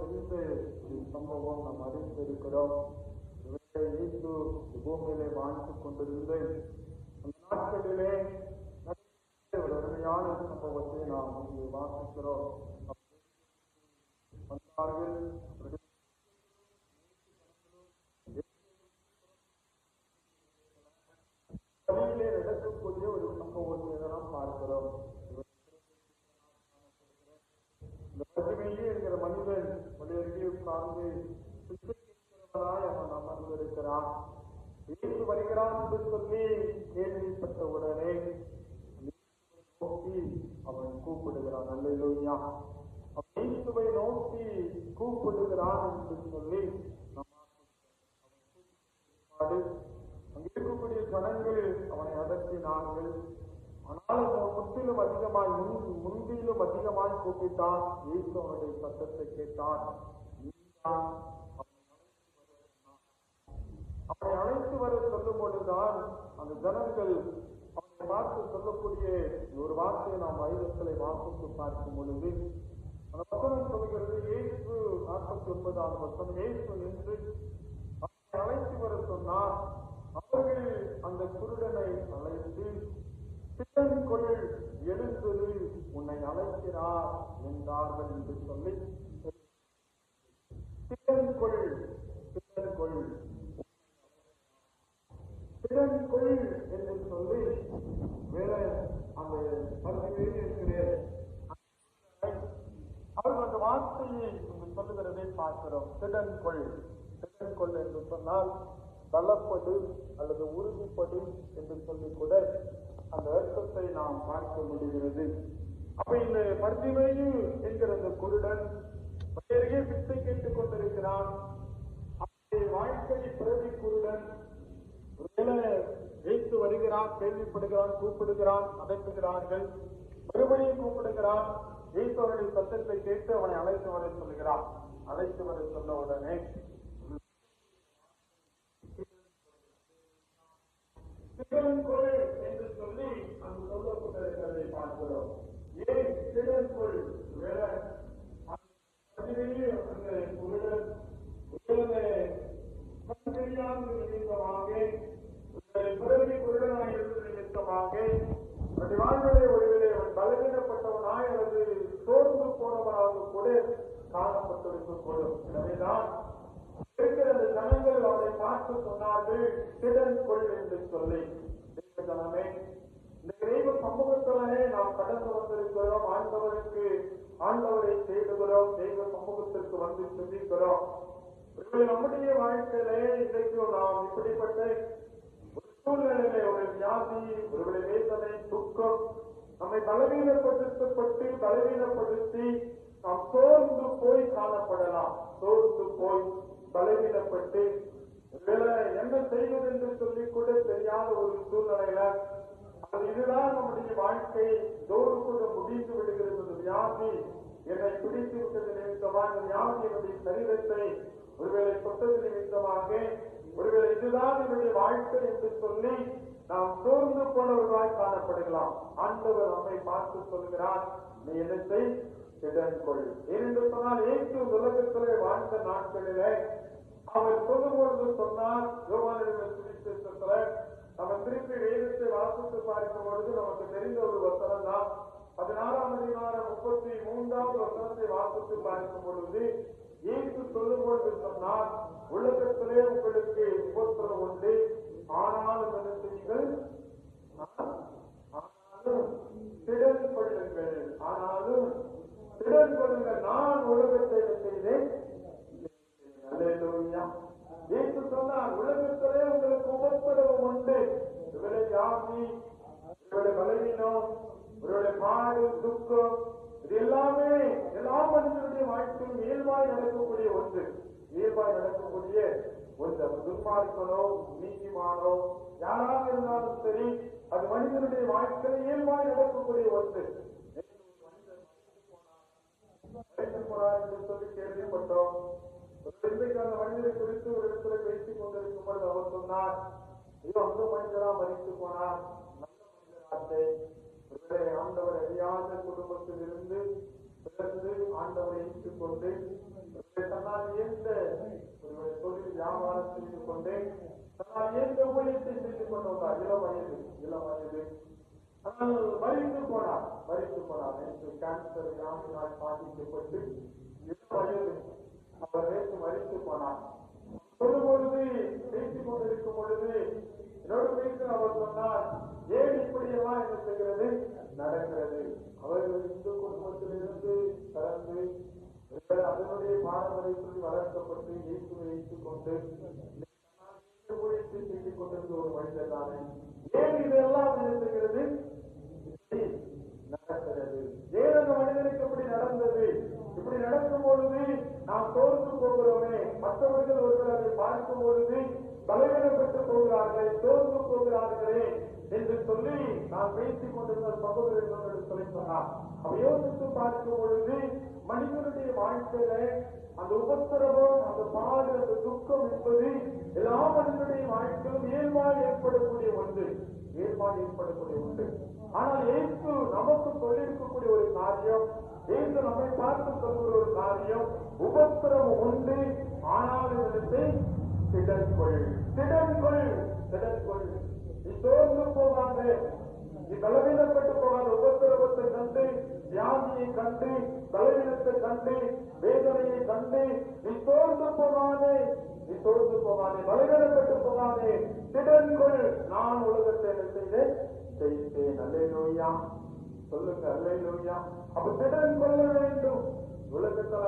தெரிந்த ஒரு சம்பவம் நாம் அறிந்திருக்கிறோம் இவரை இயேசு பூமியிலே வாழ்ந்து கொண்டிருந்து அந்த நாட்களிலே நடந்த ஒரு அருமையான சம்பவத்தை நாம் இங்கு வாசிக்கிறோம் வந்தார்கள் அவர்கள் வழியிலே நடக்கக்கூடிய ஒரு சம்பவத்தை நாம் பார்க்கிறோம் இந்த பசுமையே என்கிற மனிதன் வழியருகே அவன் அமர்ந்திருக்கிறான். இயேசு வருகிறான் என்று சொல்லி கேள்விப்பட்ட உடனே நோக்கி அவன் கூப்பிடுகிறான். அல்லேலூயா. அவன் இயேசுவை நோக்கி கூப்பிடுகிறான் என்று சொல்லி அங்கே இருக்கக்கூடிய ஜனங்கள் அவனை அதட்டினார்கள் ஆனால் அவன் முற்றிலும் அதிகமாய் முன் முந்தியிலும் அதிகமாய் கூப்பிட்டான். இயேசு அவனுடைய சத்தத்தை கேட்டான். அவனை அழைத்து வர சொல்லும் பொழுதுதான் அந்த ஜனங்கள் அவனை பார்த்து சொல்லக்கூடிய ஒரு வார்த்தையை நாம் வைரத்திலே வாசித்து பார்க்கும் பொழுது அந்த வசனம் சொல்கிறது ஏசு நாற்பத்தி ஒன்பதாம் வசனம். ஏசு என்று அவனை அழைத்து வர சொன்னார். அவர்கள் அந்த குருடனை அழைத்து திட்டன்கொள் எழுந்தது உன்னை அழைக்கிறார் என்றார்கள் என்று சொல்லி திட்டன்கொள் என்று சொல்லி வேற அந்த பல்வேறு இருக்கிறேன் அவர் அந்த வார்த்தையை சொல்லுகிறதை பார்க்கிறோம் திடன்கொள் திடன்கொள் என்று சொன்னால் பலப்படு அல்லது உறுதிப்படு என்று சொல்லி கூட அந்த அர்த்தத்தை நாம் பார்க்க முடிகிறது அப்ப இந்த பர்திமையு என்கிற அந்த குருடன் பெயரையே வித்தை கேட்டுக் கொண்டிருக்கிறான் அவனுடைய வாழ்க்கை பிறவி குருடன் ஒருவேளை இயேசு வருகிறான் கேள்விப்படுகிறான் கூப்பிடுகிறான் அழைப்புகிறார்கள் மறுபடியும் கூப்பிடுகிறான் இயேசு அவருடைய சத்தத்தை கேட்டு அவனை அழைத்து வர சொல்லுகிறான் அழைத்து வர சொன்ன உடனே என்று சொல்லி அங்கு சொல்லப்பட்டிருக்கிறதை பார்க்கிறோம். ஏன் திடன்கொள் வேற அதிலேயே அந்த குருடன் தெரியாத நிமித்தமாக இருந்த அப்படி அவருடைய ஒளிவிலே அவன் பலவீனப்பட்டவனாய் அல்லது சோர்ந்து போனவனாக கூட காணப்பட்டிருக்கக்கூடும் எனவேதான் இருக்கிற அந்த ஜனங்கள் அவனை பார்த்து சொன்னார்கள் திடன் கொள் என்று சொல்லி. தேவ ஜனமே இந்த தெய்வ சமூகத்திலே நாம் கடந்து வந்திருக்கிறோம் ஆண்டவருக்கு ஆண்டவரை செய்துகிறோம் தெய்வ சமூகத்திற்கு வந்து சிந்திக்கிறோம் நம்முடைய வாழ்க்கையிலே இன்றைக்கு நாம் இப்படிப்பட்ட ஒரு வியாதி வேதனை துக்கம். நம்மை பலவீனப்படுத்தப்பட்டு பலவீனப்படுத்தி நாம் சோர்ந்து போய் காணப்படலாம். சோர்ந்து போய் பலவீனப்பட்டு. என்ன செய்வது என்று சொல்லி கூட தெரியாத ஒரு சூழ்நிலையில அது இதுதான் நம்முடைய வாழ்க்கை. தோறு கூட முடிந்து விடுகிறது. வியாதி என்னை பிடித்து விட்டது நிமித்தமாக இந்த வியாதி என்னுடைய சரீரத்தை ஒருவேளை தொட்டது நிமித்தமாக ஒருவேளை இதுதான் என்னுடைய வாழ்க்கை என்று சொல்லி நாம் சோர்ந்து போனவர்களாய் காணப்படுகலாம் ஆண்டவர் நம்மை பார்த்து சொல்கிறார் நீ இடத்தை கொள் திடன்கொள். என்று சொன்னால் ஏற்று உலகத்திலே வாழ்ந்த நாட்களிலே அவர் சொல்லும்பொழுது சொன்னார் யோகானிட சுவிசேஷத்துல நம்ம திருப்பி வேதத்தை வாசித்து பார்க்கும் பொழுது நமக்கு தெரிந்த ஒரு வசனம் தான். பதினாறாம் அதிகாரம் முப்பத்தி மூன்றாவது வசனத்தை வாசித்து பார்க்கும் பொழுது இயேசு சொல்லும் பொழுது சொன்னார் உலகத்திலே உங்களுக்கு உபத்திரம் உண்டு. ஆனாலும் என்ன செய்யுங்கள் ஆனாலும் திடல் கொள்ளுங்கள். ஆனாலும் திடல் கொள்ளுங்கள். நான் உலகத்தை செய்தேன் அல்லேலூயா. இயேசு சொன்னார் உலகத்திலே உங்களுக்கு உபத்திரவம் உண்டு. இவரை ஜாதி இவருடைய பலவீனம் இவருடைய பாடு துக்கம் இது எல்லாமே எல்லா மனிதனுடைய வாழ்க்கையும் இயல்பாய் நடக்கக்கூடிய ஒன்று. இயல்பாய் நடக்கக்கூடிய ஒன்று அது துன்மார்க்கனோ நீதிமானோ யாராக இருந்தாலும் சரி அது மனிதனுடைய வாழ்க்கையில் இயல்பாய் நடக்கக்கூடிய ஒன்று. மறைத்து போனார் என்று சொல்லி கேள்விப்பட்டோம். ஒரு இன்றைக்கு அந்த மனிதரை குறித்து ஒரு இடத்துல பேசிக் கொண்டிருக்கும் பொழுது அவர் சொன்னார் ஐயோ அந்த மனிதரா மறித்து போனார். நல்ல மனிதராச்சே ஆண்டவர் அறியாத குடும்பத்தில் இருந்து பிறந்து ஆண்டவரை ஏற்றுக் கொண்டு தன்னால் இயந்த ஒருவரை தொழில் வியாபாரம் செய்து கொண்டு தன்னால் இயந்த ஊழியத்தை செய்து கொண்டு வந்தார் இளம் வயது இளம் வயது ஆனால் மறித்து போனார் மறித்து போனார் நேற்று கேன்சர் பாதிக்கப்பட்டு இளம் வயது அவர் நேற்று மறித்து போனார் சொல்லும் பொழுது பேசிக் கொண்டிருக்கும் பொழுது என்னோடு அவர் சொன்னார் ஏன் இப்படி எல்லாம் என்ன செய்கிறது நடக்கிறது அவர்கள் இந்து குடும்பத்திலிருந்து பிறந்து இவர் அதனுடைய பாரம்பரியத்தில் வளர்க்கப்பட்டு இயேசுவை வைத்துக் கொண்டு செய்து கொண்டிருந்த ஒரு மனிதர் தானே? ஏன் இதெல்லாம் என்ன செய்கிறது இப்படி நடக்கிறது. ஏன் அந்த மனிதனுக்கு இப்படி நடந்தது? இப்படி நடக்கும் பொழுது நாம் தோற்று போகிறோமே. மற்றவர்கள் ஒருவர் அதை பார்க்கும் பொழுது பலவீனப்பட்டு போகிறார்கள் தோற்று போகிறார்களே என்று சொல்லி நான் பேசிக் கொண்டிருந்த சகோதரர்கள் சொல்லி சொன்னார். அவ யோசித்து பார்க்கும் பொழுது மனிதனுடைய வாழ்க்கையில அந்த உபத்திரவம் அந்த பாடு அந்த துக்கம் என்பது எல்லா மனிதனுடைய வாழ்க்கையிலும் இயல்பால் ஏற்படக்கூடிய ஒன்று. இயல்பால் ஏற்படக்கூடிய ஒன்று. ஆனால் இயேசு நமக்கு சொல்லியிருக்கக்கூடிய ஒரு காரியம் இயேசு நம்மை பார்த்து சொல்கிற ஒரு காரியம் உபத்திரவம் உண்டு. ஆனால் இதற்கு திடன்கொள் திடன்கொள் திடன்கொள் நீ சோர்ந்து போகாத. நீ பலவீனப்பட்டு போகாத உபத்திரவத்தை கண்டு வியாதியை கண்டு பலவீனத்தை கண்டு வேதனையை கண்டு நீ தோர்ந்து போகாதே நீ தோர்ந்து போகாதே பலவீனப்பட்டு போகாதே திடன்கொள் நான் உலகத்தை என்ன செய்தேன்? செய்தேன் அல்லேலூயா. சொல்லுங்க அல்லேலூயா. அப்ப திடன் கொள்ள வேண்டும். உலகத்துல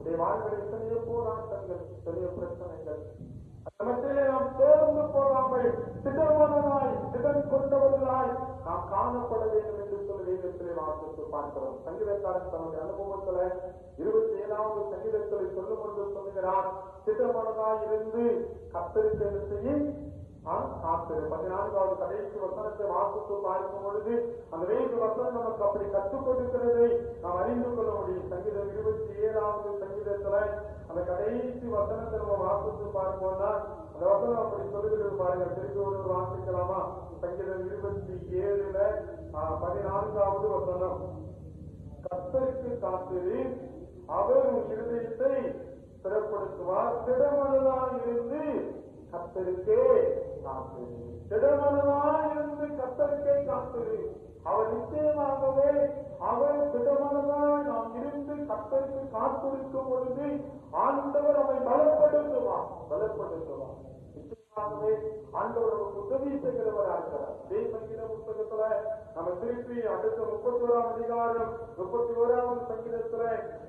உடைய வாழ்வில் எத்தனையோ போராட்டங்கள் எத்தனையோ பிரச்சனைகள். அந்த மத்தியிலே நாம் தோர்ந்து போ கொண்டவர்களாய் நாம் காணப்பட வேண்டும் என்று சொல்லி வேதத்திலே வாசித்து பார்க்கிறோம் சங்கீதக்காரன் தன்னுடைய அனுபவத்துல இருபத்தி ஏழாவது சங்கீதத்தில் சொல்லும் பொழுது சொல்லுகிறார் திடமானதாய் இருந்து கத்தரித்து என்ன செய்ய காத்திரு பதினான்காவது கடைசி வசனத்தை வாசித்து பார்க்கும் பொழுது அந்த வேறு வசனம் நமக்கு அப்படி கற்றுக் கொடுக்கிறதை நாம் அறிந்து கொள்ள முடியும். சங்கீதம் இருபத்தி ஏழாவது சங்கீதத்துல அந்த கடைசி வசனத்தை நம்ம வாசித்து பார்ப்போம்னா அந்த வசனம் அப்படி சொல்லுகிறது பாருங்க திருப்பி ஒரு வாசிக்கலாமா? சங்கீதம் இருபத்தி ஏழுல ஆஹ், பதினான்காவது வசனம். கத்தருக்கு காத்திரு அவர் உன் இருதயத்தை சிறப்படுத்துவார். திடமனதாக இருந்து கத்தருக்கே காத்து திடமனதாக இருந்து கத்தருக்கே அவர் நிச்சயமாகவே அவர் திடமனதாய் நாம் இருந்து கத்தருக்கு காத்திருக்கும் பொழுது ஆண்டவர் அவரை பலப்படுத்துவார். பலப்படுத்துவார். ஆண்டவர் நமக்கு உதவி செய்கிறவராக. இருக்கிறார் புத்தகத்துல நம்ம திருப்பி அடுத்த முப்பத்தி ஓராம் அதிகாரம் முப்பத்தி ஓராவது சங்கீதத்துல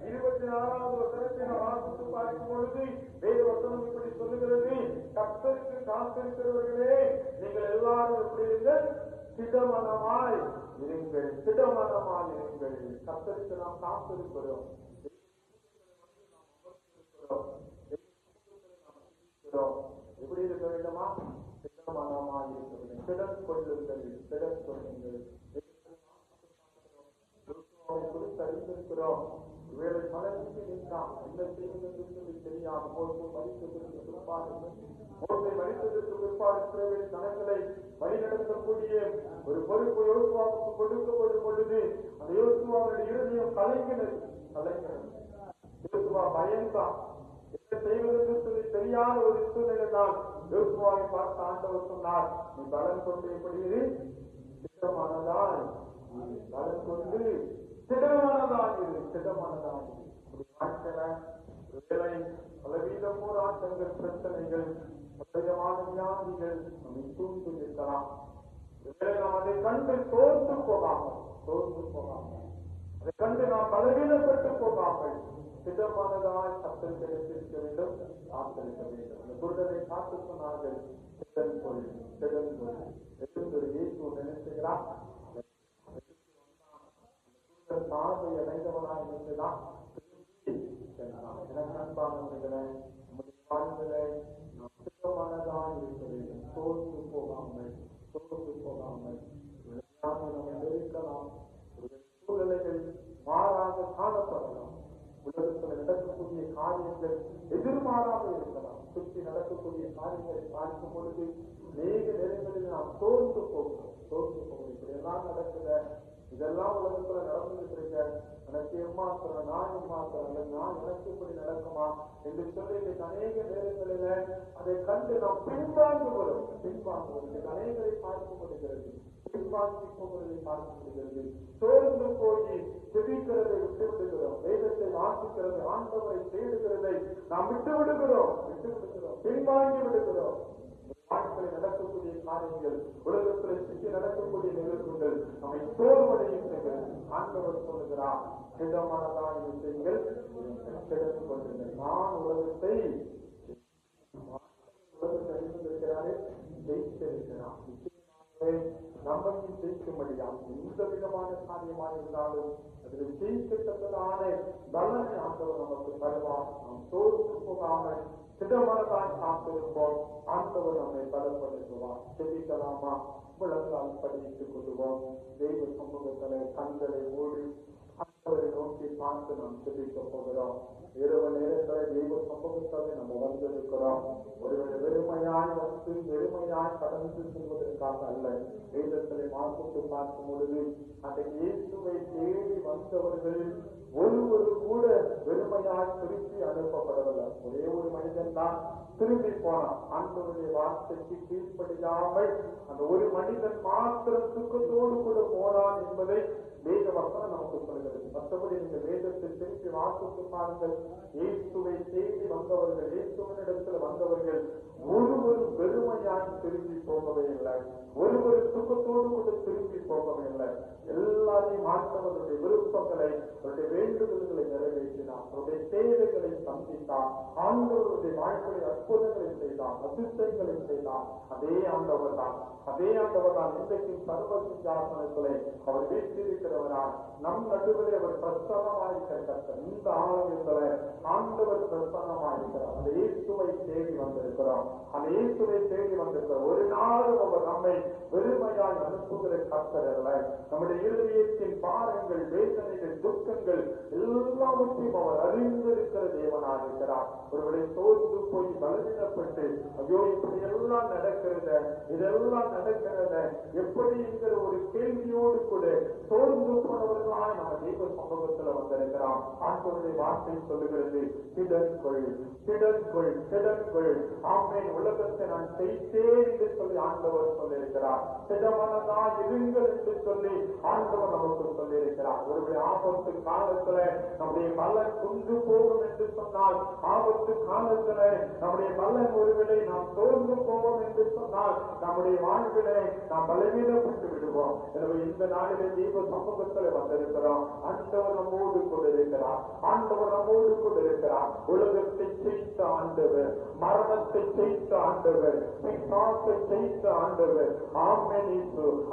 இருபத்தி நாலாவது வசனத்தை நாம் வாசித்து பார்க்கும் பொழுது வேறு வசனம் இப்படி சொல்லுகிறது கர்த்தருக்கு காத்திருக்கிறவர்களே நீங்கள் எல்லாரும் எப்படி இருங்கள் திடமனமாய் இருங்கள் திடமனமாய் இருங்கள். கர்த்தருக்கு நாம் காத்திருக்கிறோம். இருக்கிறோம். எப்படி இருக்க வேண்டுமா? திடமனமாய் இருக்க வேண்டும். திடம் கொள்ளுங்கள் திடம் கொள்ளுங்கள் குறித்து அறிந்திருக்கிறோம். வேலை மலர்ந்து நின்றான் என்ன செய்வது என்று சொல்லி தெரியாது. மோசை மறித்ததற்கு பிற்பாடு மோசை மறித்ததற்கு பிற்பாடு இஸ்ரவேல் ஜனங்களை வழிநடத்தக்கூடிய. ஒரு பொறுப்பு யோசுவாவுக்கு கொடுக்கப்படும் பொழுது அந்த யோசுவாவுடைய இருதயம் கலைஞர் கலைஞர் யோசுவா பயந்தான். என்ன செய்வதென்று சொல்லி தெரியாத ஒரு சூழ்நிலை தான் யோசுவாவை பார்த்து ஆண்டவர் சொன்னார் நீ பலன் கொண்டு எப்படி இரு திட்டமானதாய் இரு. பலன் கொண்டு திடமானதாய் இரு திடமானதாய் இரு. அப்படி வாழ்க்கையில ஒருவேளை பலவீத போராட்டங்கள் பிரச்சனைகள் பலவிதமான வியாதிகள் நம்மை சூழ்ந்து இருக்கலாம் ஒருவேளை நாம் அதை கண்டு சோர்ந்து போகாமல் சோர்ந்து போகாமல் அதை கண்டு நாம் பலவீனப்பட்டு போகாமல் திடமானதாய் கத்தல் கிடைத்திருக்க வேண்டும் காத்திருக்க வேண்டும் அந்த குருடனை காத்து சொன்னார்கள் திடன் கொள் திடன் கொள் எழுந்தொரு இயேசு நினைச்சுகிறான் பார்வை அடைந்தவனாய் இருந்துதான் எனக்கு அன்பானவர்களே நம்முடைய வாழ்விலே நாம் திட்டமானதாய் இருக்க வேண்டும் சோர்ந்து போகாமல் சோர்ந்து போகாமல் விளையாட நம்ம நெருக்கலாம் ஒரு சூழ்நிலைகள் மாறாக காணப்படலாம் உலகத்தில் நடக்கக்கூடிய காரியங்கள் எதிர்மாறாக இருக்கலாம். சுற்றி நடக்கக்கூடிய காரியங்களை பார்க்கும் பொழுது அநேக நேரங்களில் நாம் சோர்ந்து போகிறோம். சோர்ந்து போகிறோம். இப்படி எல்லாம் நடக்கிற இதெல்லாம் உலகத்துல நடந்துட்டு இருக்க? எனக்கு எம்மாத்திரம் நான் எம்மாத்திரம் நான் எனக்கு இப்படி நடக்குமா என்று சொல்லி அநேக நேரங்களில அதை கண்டு நாம் பின்வாங்குகிறோம் பின்வாங்குவோம். இன்னைக்கு அநேகரை பார்க்க முடிகிறது பின்வாங்கி போகிறதை பார்க்க முடிகிறது சோர்ந்து போய் செபிக்கிறதை விட்டு விடுகிறோம். வேதத்தை வாசிக்கிறது ஆண்டவரை தேடுகிறதை நாம் விட்டு விடுகிறோம். விட்டு விடுகிறோம். பின்வாங்கி விடுகிறோம். வாழ்க்கையில் நடக்கக்கூடிய காரியங்கள் உலகத்தில் சுற்றி நடக்கக்கூடிய நிகழ்வுகள் நம்மை சோர்வடையும் ஆண்டவர் சொல்லுகிறார். திடமானதான விஷயங்கள் கிடந்து கொண்டிருந்தேன் நான் உலகத்தை உலகத்தை அறிந்திருக்கிறாரே ஜெயித்திருக்கிறார். நிச்சயமாகவே நம்மையும் ஜெயிக்கும்படியாம் எந்த விதமான காரியமாக இருந்தாலும் அதில் ஜெயிக்கத்தக்கதான பலனை ஆண்டவர் நமக்கு தருவார். நாம் சோர்ந்து போகாமல் திடமனதாய் காத்திருப்போம். ஆண்டவர் நம்மை பலப்படுத்துவார். செபிக்கலாமா விளக்கால் படித்துக் கொள்வோம். தெய்வ சமூகத்திலே கண்களை ஓடி ஆண்டவரை நோக்கி பார்த்து நாம் செபிக்க போகிறோம் இரவு நேரங்களை தெய்வ சமூகத்தாலே நம்ம வந்திருக்கிறோம் ஒருவேளை வெறுமையாய் வந்து வெறுமையாய் கடந்து செல்வதற்காக அல்ல வேதத்தை வாசித்து பார்க்கும் பொழுது அந்த இயேசுவை தேடி வந்தவர்களில் ஒருவரு கூட வெறுமையாக திருப்பி அனுப்பப்படவில்லை. ஒரே ஒரு மனிதன் தான் திரும்பி போனான். ஆண்டவருடைய வார்த்தைக்கு கீழ்ப்படியாமல் அந்த ஒரு மனிதன் மாத்திரம் துக்கத்தோடு கூட போனான் என்பதை வேத வசனம் நமக்கு சொல்கிறது. மற்றபடி இந்த வேதத்தை திருப்பி வாசித்து பாருங்கள். இயேசுவை தேடி வந்தவர்கள் இயேசுவனிடத்தில் வந்தவர்கள் ஒருவர் வெறுமையாய் திரும்பி போகவே இல்லை. ஒருவர் துக்கத்தோடு கூட திரும்பி போகவே இல்லை. எல்லாரையும் ஆண்டவருடைய விருப்பங்களை அவருடைய வேண்டுதல்களை நிறைவேற்றினான். அவருடைய தேவைகளை சந்தித்தான். ஆண்டவருடைய வாழ்க்கையை அற்புதங்களை செய்தான். அதிர்ஷ்டங்களை செய்தான். அதே ஆண்டவர் தான் அதே ஆண்டவர் தான் இன்றைக்கு சர்வ சிங்காசனத்திலே அவர் வீட்டிருக்கிறவரால் நம் நடுவிலே அவர் பிரசன்னமாயிருக்கிற கர்த்தர் இந்த ஆலயத்துல ஆண்டவர் பிரசனமாயிருக்கிறார் அந்த இயேசுவை தேடி வந்திருக்கிறோம். அந்த இயேசுவை தேடி வந்திருக்கிறோம் ஒரு நாளும் அவர் நம்மை வெறுமையால் அனுப்புகிற கர்த்தர் அல்ல. நம்முடைய இருதயத்தின் பாரங்கள் வேதனைகள் துக்கங்கள் எல்லாவற்றையும் அவர் அறிந்திருக்கிற தேவனாக இருக்கிறார். ஒருவரை தோற்று போய் பலவீனப்பட்டு ஐயோ இப்படி எல்லாம் நடக்கிறது இதெல்லாம் நடக்கிறது எப்படி என்கிற ஒரு கேள்வியோடு கூட சோர்ந்து போனவர்களாக நம்ம தெய்வ சமூகத்துல கொண்டிருக்கிறான் ஆண்டவருடைய வார்த்தை சொல்லுகிறது திடற்கொள் திடற்கொள் திடற்கொள் ஆமேன். உலகத்தை நான் செய்தேன் என்று சொல்லி ஆண்டவர் சொல்லியிருக்கிறார். திடமனதா இருங்கள் என்று சொல்லி ஆண்டவர் நமக்கு சொல்லியிருக்கிறார். ஒருவருடைய ஆபத்து காலத்துல நம்முடைய பலன் குன்று போகும் என்று சொன்னால் ஆபத்து காலத்துல நம்முடைய பலன் ஒருவேளை நாம் சோர்ந்து போவோம் என்று சொன்னால் நம்முடைய வாழ்விலே நாம் பலவீனப்பட்டு விடுவோம். எனவே இந்த நாளிலே தீப சமூகத்தில் வந்திருக்கிறோம். ஆண்டவர் நம்மோடு கொண்டிருக்கிறார் ஆண்டவர் நம்மோடு கொண்டிருக்கிறார் உலகத்தை ஜெயித்த ஆண்டவர் மரணத்தை ஜெயித்த ஆண்டவர் பிசாசை ஜெயித்த ஆண்டவர். ஆமென்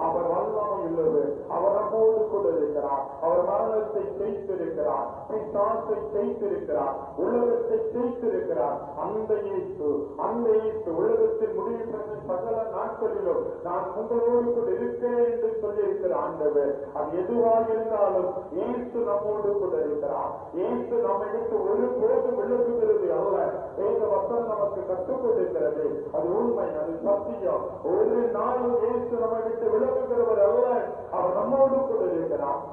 அவர் வல்லமை உள்ளவர். அவர் நம்மோடு கொண்டிருக்கிறார் அவர் மரணத்தை ஜெயித்திருக்கிறார். பிசாசை ஜெயித்திருக்கிறார். உலகத்தை ஜெயித்திருக்கிறார். அந்த இயேசு அந்த இயேசு உலகத்தில் முடிவு பெற்ற சகல நாட்களிலும் நான் உங்களோடு கூட இருக்கிறேன் என்று சொல்லியிருக்கிற ஆண்டவர். அது எதுவாக இருந்தாலும் இயேசு நம்மோடு கூட இருக்கிறார் இயேசு நம்மை ஒரு போது விலகுகிறது அல்ல. வேத வசனம் நமக்கு கற்றுக் கொடுக்கிறது. அது உண்மை அது சத்தியம். ஒரு நாளும் இயேசு நம்மை விளக்குகிறவர் விலகுகிறவர் அல்ல. அவர் நம்மோடு கூட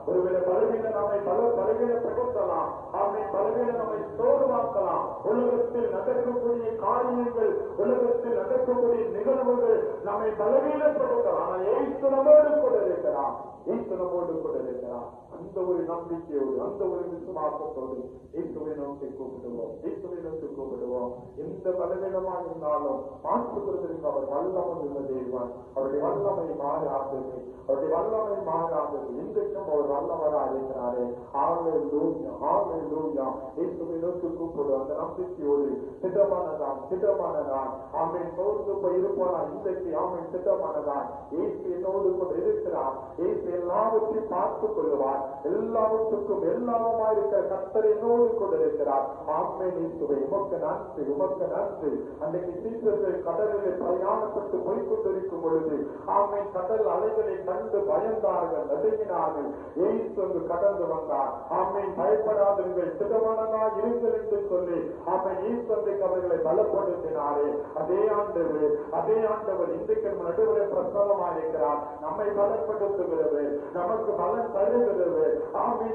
ஒருவேளை பலவீன நம்மை பல பலவீனப்படுத்தலாம். அவனை பலவீன நம்மை சோர்வாக்கலாம். உலகத்தில் நடக்கக்கூடிய காரியங்கள் உலகத்தில் நடக்கக்கூடிய நிகழ்வுகள் நம்மை பலவீனப்படுத்தலாம். ஆனால் ஏசு நம்மோடு கூட இருக்கிறார் ஏசு நம்மோடு கூட இருக்கிறார் அந்த ஒரு நம்பிக்கையோடு அந்த ஒரு விசுவாசத்தோடு இயேசுவை நோக்கி கூப்பிடுவோம். இயேசுவை நோக்கி கூப்பிடுவோம். எந்த பலவீனமாக இருந்தாலும் மாற்றுகிறதற்கு அவர் வல்லமை உள்ள தெய்வன் அவருடைய வல்லமை மாறாதது. அவருடைய வல்லமை மாறாதது. இன்றைக்கும் அவர் வல்லவராக இருக்கிறாரே. ஆவே லூயா ஆவே லூயா இயேசுவை நோக்கி கூப்பிடும் அந்த நம்பிக்கையோடு திட்டமானதான் திட்டமானதான் ஆமை சோர்ந்து போய் இருப்பானா இன்றைக்கு ஆமை திட்டமானதான் இயேசு என்னோடு கூட இருக்கிறார். இயேசு எல்லாவற்றையும் பார்த்துக் கொள்ளுவார் எல்லாவற்றுக்கும் எல்லாமுமா இருக்கிற கர்த்தர் கொண்டிருக்கிறார். கூட இருக்கிறார் ஆமை உமக்கு நன்றி உமக்கு நன்றி. அன்றைக்கு சீக்கிரத்தில் கடலில் பிரயாணப்பட்டு போய்கொண்டிருக்கும் பொழுது ஆமை கடல் அலைகளை கண்டு பயந்தார்கள் நடுங்கினார்கள். இயேசு அங்கு கடந்து வந்தார். ஆமை பயப்படாதீர்கள் திடமானதா இருங்கள் என்று சொல்லி அவன் ஈஸ்வருக்கு அவர்களை பலப்படுத்தினாரே. அதே ஆண்டவர் அதே ஆண்டவர் இன்றைக்கு நடுவில் பிரசனமாக நம்மை பலப்படுத்துகிறது நமக்கு பலன் தருகிறது ஆமே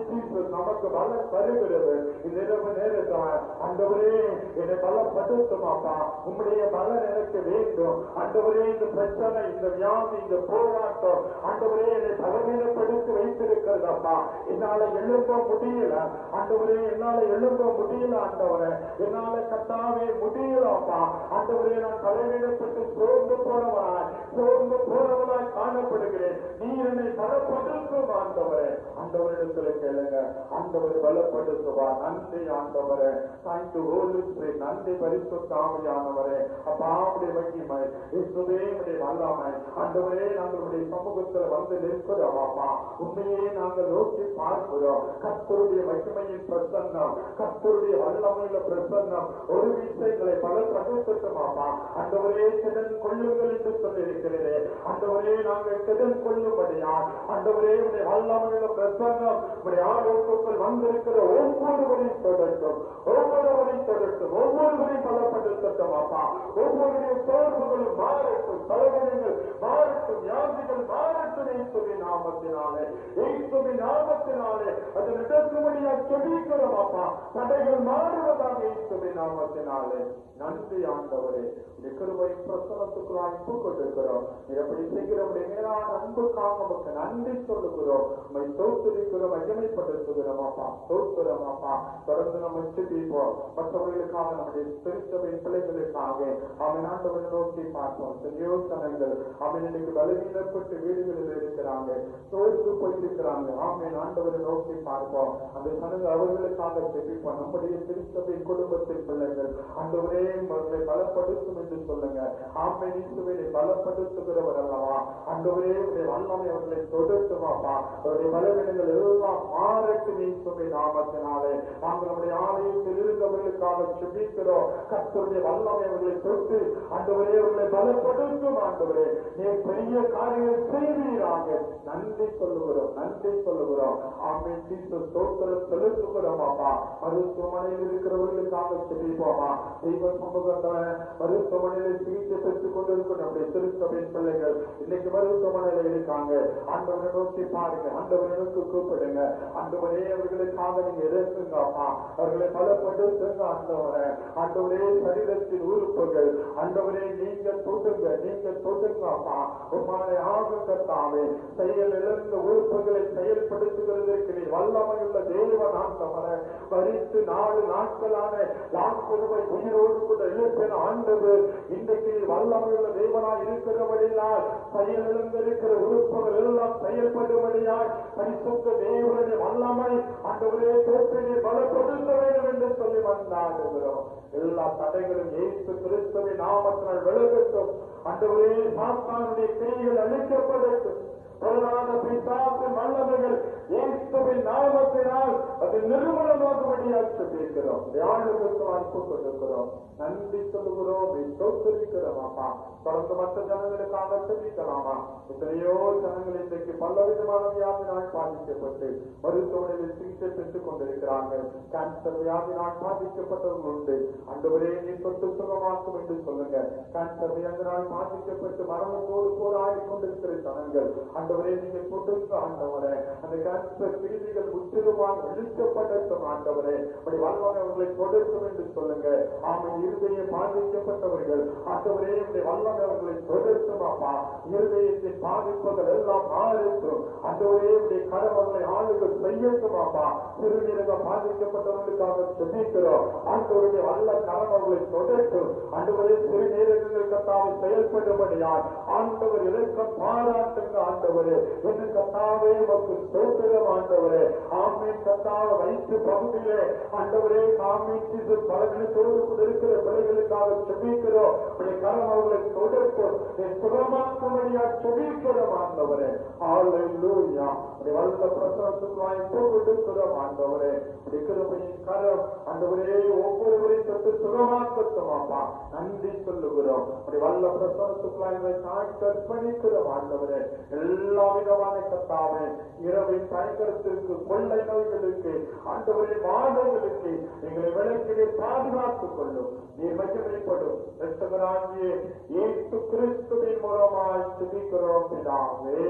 ஜீசஸ் நமக்கு பல தருகிறது. இந்த நேரத்தான் அண்டவரே என்னை என்னை பலப்படுத்துமாப்பா. உம்முடைய பலன் எனக்கு வேண்டும். அண்டவரே இந்த பிரச்சனை இந்த வியாதி இந்த போராட்டம் அண்டவரே என்னை பலவீனப்படுத்தி வைத்திருக்கிறதப்பா. என்னால எழும்ப முடியல. அண்டவரே என்னால எழும்ப முடியல ஆண்டவரே என்னால கத்தாவே முடியலப்பா. ஆண்டவரே நான் பலவீனப்பட்டு சோர்ந்து போனவனாய் சோர்ந்து போனவனாய் காணப்படுகிறேன். நீ என்னை பலப்படுத்தும் ஆண்டவரே. ஆண்டவரிடத்துல கேளுங்க ஆண்டவர் பலப்படுத்துவார் நன்றி ஆண்டவரே. தேங்க்யூ ஹோலி ஸ்பிரிட் நன்றி பரிசுத்தாமியானவரே அப்பா உடைய மகிமை இயேசுவே உடைய வல்லமை. ஆண்டவரே நம்மளுடைய சமூகத்தில் வந்து நிற்கிறோம் அப்பா. உண்மையே நாங்கள் நோக்கி பார்க்கிறோம். கத்தருடைய மகிமையின் பிரசன்னம் கத்தருடைய வல்லமையில பிரசன்னம். ஒரு விஷயங்களை பல பிரகடனம் அப்பா. ஆண்டவரே திறன் கொள்ளுங்கள் என்று சொல்லியிருக்கிறதே அண்டவரே நாங்கள் திறன் கொள்ளும்படியா அண்டவரே உடைய வல்லமையில பிரசன்னம் உடைய ஆலோசத்தில் வந்திருக்கிற ஒவ்வொருவரையும் தொடட்டும் ஒவ்வொருவரையும் தொடட்டும் ஒவ்வொருவரையும் பலப்படுத்தட்டும் அப்பா ஒவ்வொருடைய சோர்வுகளும் மாறட்டும் தலைவர்கள் மாறட்டும் வியாதிகள் மாறட்டும் இயேசுவின் நாமத்தினாலே இயேசுவின் நாமத்தினாலே அது நடக்கும்படியா செபிக்கிறோம் அப்பா தடைகள் மாறுவதாக இயேசுவின் நாமத்தினாலே. நன்றி ஆண்டவரே. இந்த கிருபை பிரசனத்துக்குள்ளாய் அன்பு கொண்டிருக்கிறோம். எப்படி செய்கிறவருடைய மேலான அன்புக்காக நமக்கு நன்றி சொல்லுகிறோம். உண்மை தோத்துரிக்கிறோம் மகிமைப்படுத்துகிறோம் அப்பா தோத்துறோம் அப்பா தொடர்ந்து நம்ம சிந்திப்போம் மற்றவர்களுக்காக நம்முடைய திருச்சபை பிள்ளைகளுக்காக. அவன் ஆண்டவரை நோக்கி பார்ப்போம். எத்தனையோ சனங்கள் அவன் இன்னைக்கு பலவீனப்பட்டு வீடுகளில் இருக்கிறாங்க. தோற்று போயிருக்கிறாங்க. ஆமேன். ஆண்டவரை நோக்கி பார்ப்போம். அந்த சனங்கள் அவர்களுக்காக செபிப்போம் நம்முடைய திருச்சபை குடும்பத்தின் பிள்ளைகள் அந்த ஒரே அவர்களை பலப்படுத்தும் என்று சொல்லுங்க. ஆமை நீசுவை பலப்படுத்துகிறவர் அல்லவா? அந்த ஒரே உடைய வல்லமை அவர்களை தொடர்த்துமாப்பா அவருடைய பலவீனங்கள் எல்லாம் மாறட்டு நீசுவை நாமத்தினாலே. நாங்கள் நம்முடைய ஆலயத்தில் இருந்தவர்களுக்காக செபிக்கிறோம் கத்தருடைய வல்லமை அவர்களை தொட்டு அந்த ஒரே அவர்களை பலப்படுத்தும் ஆண்டவரே. நீ பெரிய காரியங்கள் செய்வீராக. நன்றி சொல்லுகிறோம். நன்றி சொல்லுகிறோம். ஆமை தீர்த்து ஸ்தோத்திரம் மருத்துவமனையில் இருக்கிறவர்களுக்காக செபிப்போமா தெய்வ சமூகத்துல மருத்துவமனையில் சிகிச்சை பெற்றுக் கொண்டிருக்கும் நம்முடைய திருச்சபையின் பிள்ளைகள் இன்னைக்கு மருத்துவமனையில இருக்காங்க. ஆண்டவரை நோக்கி பாருங்க ஆண்டவரை நோக்கி கூப்பிடுங்க. ஆண்டவரே அவர்களுக்காக நீங்க இறங்குங்க அப்பா அவர்களை பலப்படுத்துங்க ஆண்டவரே. ஆண்டவரே சரீரத்தின் உறுப்புகள். ஆண்டவரே நீங்க தொடுங்க நீங்க தொடுங்க அப்பா உமாரை ஆகுங்கத்தாவே செயல் இழந்த உறுப்புகளை செயல்படுத்துகிறதற்கு நீ வல்லமையுள்ள தேவன் ஆண்டவரை பறித்து நாலு நாட்களான வாக்குறுவை உயிரோடு கூட எழுப்பின ஆண்டது இன்றைக்கு நீ வல்லமையுள்ள தேவனாய் இருக்கிறபடியால் செயல் இழந்திருக்கிற உறுப்புகள் எல்லாம் செயல்படும்படியால் பரிசுத்த தேவனுடைய வல்லமை ஆண்டவரே தோற்றினை பலப்படுத்த வேண்டும் என்று சொல்லி வந்தாடுகிறோம் எல்லா தடைகளும் ஏற்று கிறிஸ்துவின் நாமத்தினால் விலகட்டும். அந்தவரே சாத்தானுடைய கைகள் அழிக்கப்படட்டும். பொருளாத பிசாசு வல்லமைகள் இயேசுவின் நாமத்தினால் அது நிறுவனமாகும்படியாக சொல்லியிருக்கிறோம். தியானத்துக்கு அனுப்பு கொண்டிருக்கிறோம். நன்றி சொல்லுகிறோம். தோற்றிருக்கிறோம் அப்பா. தொடர்ந்து மற்ற ஜனங்களுக்காக தெரிவிக்கலாமா எத்தனையோ ஜனங்கள் இன்றைக்கு பல விதமான வியாதினால் பாதிக்கப்பட்டு மருத்துவமனையில் சிகிச்சை பெற்றுக் கொண்டிருக்கிறார்கள். கேன்சர் வியாதினால் பாதிக்கப்பட்டவர்கள் உண்டு. அன்றுவரே நீ தொட்டு சுகமாக்கும் என்று சொல்லுங்க. கேன்சர் வியாதினால் பாதிக்கப்பட்டு மரணத்தோடு போராடி கொண்டிருக்கிற ஜனங்கள் ஆண்டவரே நீங்க கொடுத்த ஆண்டவரே. அந்த கேன்சர் பிரிவுகள் முற்றிலுமாக இழுக்கப்படட்டும் ஆண்டவரே. அப்படி வல்லமை அவர்களை கொடுக்கும் என்று சொல்லுங்க. ஆமை இருதய பாதிக்கப்பட்டவர்கள் ஆண்டவரே உடைய வல்லமை அவர்களை தொடர்த்தும் அப்பா. இருதயத்தை பாதிப்புகள் எல்லாம் மாறட்டும் ஆண்டவரே உடைய கடவுளை ஆளுகள் செய்யட்டும் அப்பா. சிறுநீரக பாதிக்கப்பட்டவர்களுக்காக செபிக்கிறோம் ஆண்டவருடைய வல்ல கடவுளை தொடர்க்கும் ஆண்டவரே சிறுநீரகங்கள் கத்தாவை செயல்படும்படியால் ஆண்டவர் இறக்கம் பாராட்டுங்க ஆண்டவர். என்று கத்தாவே உமக்கு ஸ்தோத்திரம் ஆண்டவரே. ஆமீன் கத்தாவை வைத்து பகுதியிலே. ஆண்டவரே ஆமீன் பலகணத்தோடு பிள்ளைகளுக்காக செபிக்கிறோம் உடைய கரம் அவர்களை தொடர்த்து சுகமாக்கும்படியா செபிக்கிறோம் ஆண்டவரே. ஆலையா உடைய வல்ல பிரசனத்துக்குள்ளாய் கொடுக்கிறோம் ஆண்டவரே. உடைய கிருபையின் கரம் ஆண்டவரே ஒவ்வொருவரையும் தொட்டு சுகமாக்கட்டும் அப்பா. நன்றி சொல்லுகிறோம். உடைய வல்ல பிரசனத்துக்குள்ளாய் எங்களை தாய் கற்பணிக்கிறோம் ஆண்டவரே. எல்லா விதமான கத்தாவே இரவின் பயங்கரத்திற்கு கொள்ளை நோய்களுக்கு ஆண்டவரின் வாதங்களுக்கு எங்களை விளக்கிலே பாதுகாத்துக் கொள்ளும். நீ வெளிப்படும் ரத்தகராகிய இயேசு கிறிஸ்துவின் மூலமாய் துதிக்கிறோம் பிதாவே.